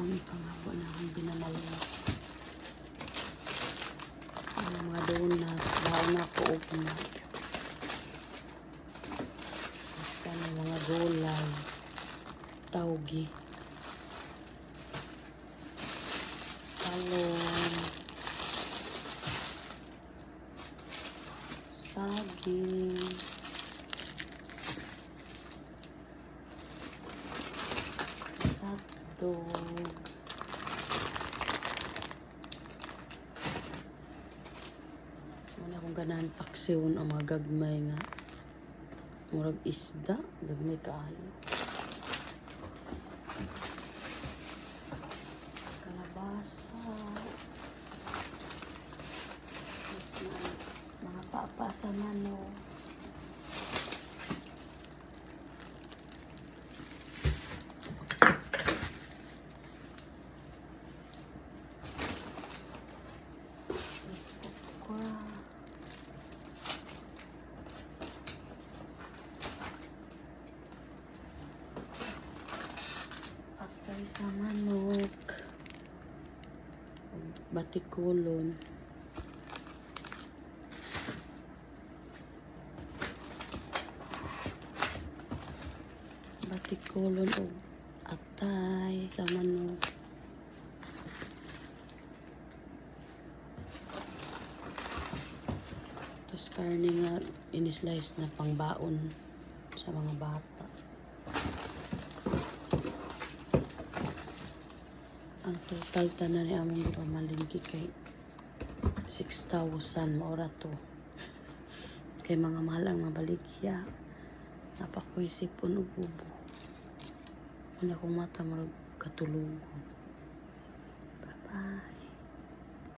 Kung ipangabo na akong binamalo. Ang mga donut, baon na ako na. Basta na mga gulay, taugi, talong, saging, hotdog, wala akong ganahan paksiyon ang mga gagmay nga. Murag isda gagmay kaayo kalabasa. Na, mga papa sa manok sa manok. Batikulon. Batikulon o atay sa manok. Tapos karne nga in-slice na pangbaon sa mga bata. ang total tanan ni among duha malingki kay 6,000 maura to. Kay mga mahal ang mabaligya napakwisip unog ubo una kong mata marag katulugon bye bye